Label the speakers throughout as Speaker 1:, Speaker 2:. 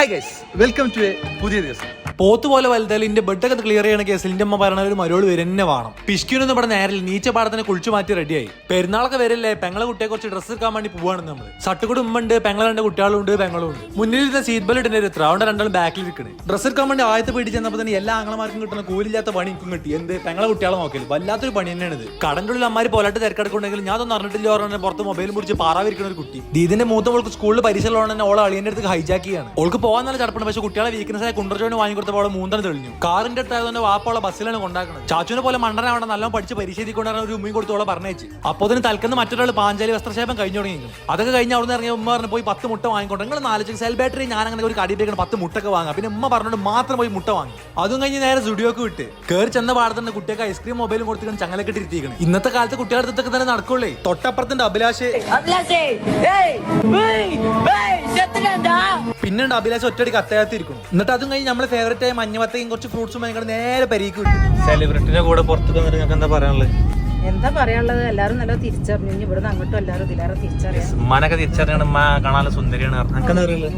Speaker 1: Hi guys welcome to a പുതിയ ദിവസം.
Speaker 2: പോത്ത് പോലെ വലുതായാലും ഇന്റെ ബെഡൊക്കെ ക്ലിയർ ചെയ്യണ കേസിൽ ഇന്റെ അമ്മ പറയണ ഒരു മരോട് വരന്നെ വേണം. പിഷ്കിനൊന്നും ഇവിടെ നേരിൽ നീച്ച പാടത്തിനെ കുളിച്ചു മാറ്റി റെഡിയായി പെരുന്നാളൊക്കെ വരില്ലേ പെങ്ങളെ കുട്ടിയെ കുറച്ച് ഡ്രസ്സ് എടുക്കാൻ വേണ്ടി പോവാണ് നമ്മൾ സട്ടുകൂടി ഉമ്മുണ്ട് പെങ്ങളെ രണ്ട് കുട്ടികളുണ്ട് പെങ്ങളും ഉണ്ട്. മുന്നിൽ ഇരുന്ന സീറ്റ് ബെൽറ്റ് ഇടുന്ന എത്ര അവിടെ രണ്ടാളും ബാക്കിൽ ഇരിക്കണേ. ഡ്രസ്സ് എടുക്കാൻ വേണ്ടി ആദ്യത്തെ പേടിച്ച് ചെന്നപ്പോൾ തന്നെ എല്ലാ ആങ്ങളമാർക്കും കിട്ടുന്ന കൂലില്ലാത്ത പണി എനിക്കും കിട്ടി. എന്ത് പെങ്ങളെ കുട്ടികളെ നോക്കൽ. വല്ലാത്തൊരു പണി തന്നെയാണ് ഇത്. കടന്റെ ഉള്ളിൽ അമ്മാര് പോലാട്ട് തിരക്കെടുക്കുണ്ടെങ്കിൽ ഞാൻ അതൊന്നും അറിഞ്ഞിട്ടില്ല പറഞ്ഞാൽ പുറത്ത് മൊബൈൽ മുറിച്ച് പാറാവിരിക്കുന്ന ഒരു കുട്ടി. ദീദിന്റെ മൂത്ത മോൾക്ക് സ്കൂളിൽ തന്നെ ഓളെ അളിയന്റെ അടുത്ത് ഹൈജാക്കിയാണ് ഓൾക്ക് പോകാൻ നല്ല ചടപ്പുണ്ട് പക്ഷെ കുട്ടികളെ വീക്ക്നസ് ആയ കുണ്ടർജോന് വാങ്ങി കൊടുത്തപ്പോൾ മൂന്നര തെളിഞ്ഞു. കാറിന്റെ അടുത്തായത് തന്നെ വാപ്പോളെ ബസ്സിലാണ് കൊണ്ടാക്കുന്നത് ചാച്ചുവിനെ പോലെ മണ്ടനെ അവിടെ നല്ല പഠിച്ച് പരിശീലിക്കൊണ്ടാണ് ഒരു ഉമ്മയും കൊടുത്തോളെ പറഞ്ഞേച്ച് അപ്പോൾ അതിന് തൽക്കുന്ന മറ്റൊരാൾ പാഞ്ചാലി വസ്ത്രക്ഷേപം കഴിഞ്ഞു തുടങ്ങി അതൊക്കെ കഴിഞ്ഞ് അവിടെ നിന്ന് ഇറങ്ങിയ ഉമ്മ പറഞ്ഞു പോയി പത്ത് മുട്ട വാങ്ങിക്കൊണ്ട് നിങ്ങൾ നാലു സെൽ ബാറ്ററി ഞാൻ അങ്ങനെ ഒരു കടിയിട്ടേക്കണം പത്ത് മുട്ടൊക്കെ വാങ്ങാം. പിന്നെ ഉമ്മ പറഞ്ഞോണ്ട് മാത്രം പോയി മുട്ട വാങ്ങി. അതും കഴിഞ്ഞ് നേരെ സ്റ്റുഡിയോക്ക് വിട്ട് കയറി ചെന്ന പാടത്തിന്റെ കുട്ടിയൊക്കെ ഐസ്ക്രീം മൊബൈലും കൊടുത്തിട്ട് ചങ്ങലൊക്കെ ഇട്ടിരിക്കണം ഇന്നത്തെ കാലത്ത് കുട്ടികളുടെ അടുത്തൊക്കെ തന്നെ നടക്കുള്ളേ. തൊട്ടപ്പുറത്തിന്റെ അഭിലാഷ്. പിന്നുണ്ട് അഭിലാഷ് ഒറ്റയടിക്ക് കത്തയാത്തിരിക്കും എന്നിട്ട് അതും കഴിഞ്ഞ് നമ്മളെ ഫേവറേറ്റ് ആയ മഞ്ഞവത്തയും കുറച്ച് ഫ്രൂട്ട്സും ഭയങ്കര നേരെ പരിക്ക്
Speaker 1: സെലിബ്രിറ്റിന്റെ കൂടെ പുറത്ത് വന്നിട്ട് നിങ്ങൾക്ക് എന്താ പറയാനുള്ളത്
Speaker 3: എന്താ പറയാനുള്ളത്? എല്ലാരും നല്ല തിരിച്ചറിഞ്ഞു ഇനി ഇവിടുന്ന് അങ്ങോട്ടും എല്ലാരും ഇതിലേറെ തിരിച്ചറിയാം
Speaker 1: ഉമ്മാനൊക്കെ തിരിച്ചറിയണം ഉമ്മ കാണാൻ സുന്ദരിയാണ് അങ്ങനെ അറിയില്ല?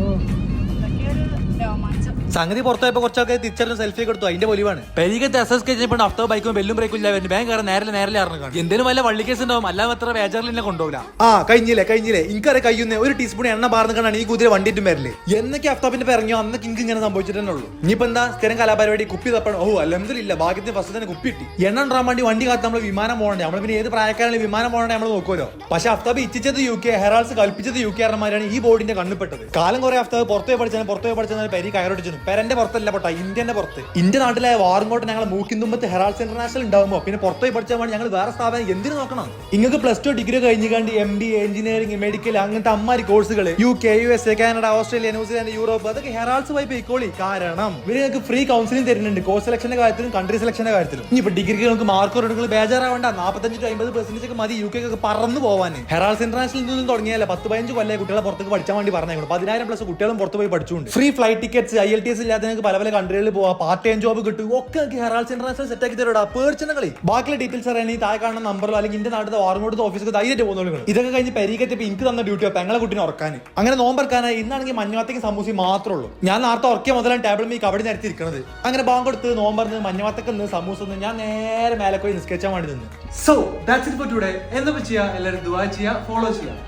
Speaker 2: സംഗതി പുറത്തായപ്പോ കുറച്ചൊക്കെ തിരിച്ചറിഞ്ഞ സെൽഫി ഒക്കെ എടുത്തു. അതിന്റെ പൊലിവാണ്. പരിഗത്ത് എസ് എസ് കെ ചെയ്യുമ്പോൾ അഫ്തോ ബൈക്കും ബെല്ലും ബ്രേക്കും ഇല്ല. വരുന്നത് ബാങ്ക് കയറാൻ നേരെ നേരെ അറിഞ്ഞു കാണും. എന്തെങ്കിലും വല്ല വള്ളി കേസ് ഉണ്ടാവും. അല്ലാതെ അത്ര ബേജാറിൽ എന്നെ കൊണ്ടുപോകില്ല. ആ കഴിഞ്ഞില്ലേ കഴിഞ്ഞില്ലേ. എനിക്കറിയാം കഴിയുന്ന. ഒരു ടീസ്പൂൺ എണ്ണ പാർന്ന് കാണാൻ ഈ കുതിര വണ്ടിയിട്ടും വരില്ലേ എന്നൊക്കെ അഫ്താബിന്റെ ഇറങ്ങിയോ അന്നൊക്കെ എനിക്ക് ഇങ്ങനെ സംഭവിച്ചിട്ടുള്ളൂ ഉള്ളൂ. ഇനിയിപ്പോ എന്താ? സ്ഥിരം കലാപരിപാടി കുപ്പി തപ്പണം. ഓ അല്ലെന്നില്ല ഭാഗ്യത്തിന് ഫസ്റ്റ് തന്നെ കുപ്പി ഇട്ടി എണ്ണ ഉണ്ടാൻ വേണ്ടി വണ്ടി കാത്ത് നമ്മൾ വിമാനം പോകണ്ടേ? നമ്മൾ പിന്നെ ഏത് പ്രായക്കാരാണ് വിമാനം പോകണ്ടേ നമ്മൾ നോക്കുമല്ലോ പക്ഷെ അഫ്താബ് ഇച്ഛിച്ചത് യു കെ ഹെറാൾസ് കൽപ്പിച്ചത് യു കെ ആർമാരാണ് ഈ ബോർഡിന്റെ കണ്ണിപ്പെട്ടത് കാലം കുറെ അഫ്താബ് പുറത്തേ പഠിച്ചാൽ പുറത്തേ പഠിച്ചാൽ പരി കയറൊടിച്ചു പെരന്റെ പുറത്തല്ല പൊട്ട ഇന്ത്യന്റെ പുറത്ത്. ഇന്ത്യ നാട്ടിലെ വാറുംകോട്ട് ഞങ്ങൾ മൂക്കിന്തുമ്പത്ത് ഹെറാൾസ് ഇന്റർനാഷണൽ ഉണ്ടാവുമോ പിന്നെ പുറത്തുപോയി പഠിച്ചാൽ വേണ്ടി ഞങ്ങൾ വേറെ സ്ഥാപനം എന്തിനു നോക്കണം? നിങ്ങൾക്ക് പ്ലസ് ടു ഡിഗ്രി കഴിഞ്ഞ് കണ്ട് എം ബി എഞ്ചിനീയറിംഗ് മെഡിക്കൽ അങ്ങനത്തെ അമ്മാരി കോഴ്സുകൾ U K U S A Canada Australia New Zealand Europe അതൊക്കെ ഹെറാൾസ് പോയി പോയിക്കോളി. കാരണം ഇവർ നിങ്ങൾക്ക് ഫ്രീ കൗൺസിലിംഗ് തരുന്നുണ്ട് കോഴ്സ് സെലക്ഷന്റെ കാര്യത്തിലും കൺട്രി സെലക്ഷന്റെ കാര്യത്തിലും. ഇനി ഇപ്പൊ ഡിഗ്രിക്ക് നിങ്ങൾക്ക് മാർക്ക് എടുക്കുന്നത് ബേജാറാവണ്ട നാൽപ്പത്തഞ്ച് ടു അമ്പത് പെർസെന്റേജ് ഒക്കെ മതി യു കെ ഒക്കെ പറന്നു പോവാൻ ഹെറാൾസ് ഇന്റർനാഷണൽ നിന്നും തുടങ്ങിയാലേ പത്ത് പതിനഞ്ച് കൊല്ലം കുട്ടികളെ പുറത്തേക്ക് പഠിച്ചാൽ വേണ്ടി പറഞ്ഞേക്കണം. പതിനായിരം പ്ലസ് കുട്ടികളും പുറത്ത് പോയി പഠിച്ചുകൊണ്ട്. Free flight tickets I L T S ഇല്ലാത്ത നിങ്ങൾക്ക് പല പല കൺട്രികളിൽ പോവാം. പാർട്ട് ടൈം ജോബ് കിട്ടും. ഒക്കെ നിങ്ങൾക്ക് ഹെറാൾസ് ഇന്റർനാഷണൽ സെറ്റ് ആക്കി തരടാ. പേടിച്ചെന്ന കളി. ബാക്കിയുള്ള ഡീറ്റെയിൽസ് അറിയാൻ താഴെ കാണുന്ന നമ്പറിലോ അല്ലെങ്കിൽ ഇന്ത്യ നാട്ടിലെ വാറുകൊടുത്ത ഓഫീസിൽ ധൈര്യമായിട്ട് പോകുന്നു ഇതൊക്കെ കഴിഞ്ഞ് പെരീക്കറ്റ് എനിക്ക് തന്ന ഡ്യൂട്ടി ആ. പെങ്ങളെ കുട്ടിനെ ഉറക്കാൻ അങ്ങനെ നോമ്പറക്കാനായി ഇന്നാണെങ്കിൽ മഞ്ഞവാത്തേക്ക് സമൂസി മാത്രമേ ഉള്ളൂ. ഞാൻ നേരത്തെ ഉറക്കിയ മുതലാണ് ടേബിൾ മീ കവടി നിരത്തിയിരിക്കുന്നത് അങ്ങനെ ബാങ്ക് കൊടുത്ത് നോമ്പറന്ന് മഞ്ഞവാത്തക്ക് നിന്ന് സമൂസ നിന്ന് ഞാൻ നേരെ മേലെ പോയി നിസ്കരിച്ചാൻ വേണ്ടി നിന്ന്. So that's it for today എന്താ ചെയ്യാ? എല്ലാവരും ദുബായ് ചെയ്യുക ഫോളോ ചെയ്യുക